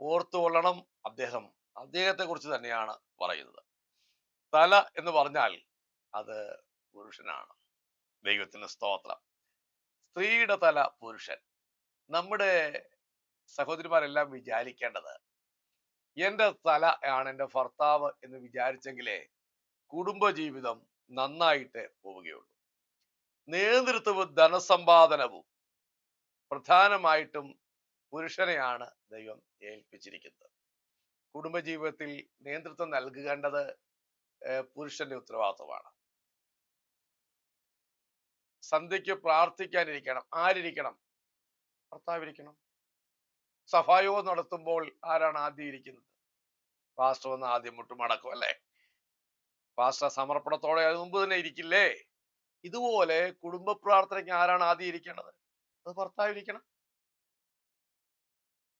ഓർത്തുകൊള്ളണം അദ്ദേഹം. അദ്ദേഹത്തെ കുറിച്ച് തന്നെയാണ് പറയുന്നത്. തല എന്ന് പറഞ്ഞാൽ അത് പുരുഷനാണ്. ദൈവത്തിന് സ്തോത്രം. സ്ത്രീയുടെ തല പുരുഷൻ. നമ്മുടെ സഹോദരിമാരെല്ലാം വിചാരിക്കേണ്ടത് എന്റെ തല ആണ് എന്റെ ഭർത്താവ് എന്ന് വിചാരിച്ചെങ്കിലേ കുടുംബജീവിതം നന്നായിട്ട് പോവുകയുള്ളൂ. നേതൃത്വവും ധനസമ്പാദനവും പ്രധാനമായിട്ടും പുരുഷനെയാണ് ദൈവം ഏൽപ്പിച്ചിരിക്കുന്നത് കുടുംബജീവിതത്തിൽ നേതൃത്വം നൽകേണ്ടത് പുരുഷന്റെ ഉത്തരവാദിത്വമാണ്. സന്ധ്യയ്ക്ക് പ്രാർത്ഥിക്കാനിരിക്കണം. ആരിരിക്കണം? ഭർത്താവിരിക്കണം. സഭായോഗം നടത്തുമ്പോൾ ആരാണ് ആദ്യം ഇരിക്കുന്നത്? പാസ്റ്റർ വന്ന് ആദ്യം മുട്ടുമടക്കും അല്ലേ? പാസ്റ്റർ സമർപ്പണത്തോടെ അത് മുമ്പ് തന്നെ ഇരിക്കില്ലേ? ഇതുപോലെ കുടുംബ പ്രാർത്ഥനയ്ക്ക് ആരാണ് ആദ്യം ഇരിക്കേണ്ടത്? അത് ഭർത്താവ് ഇരിക്കണം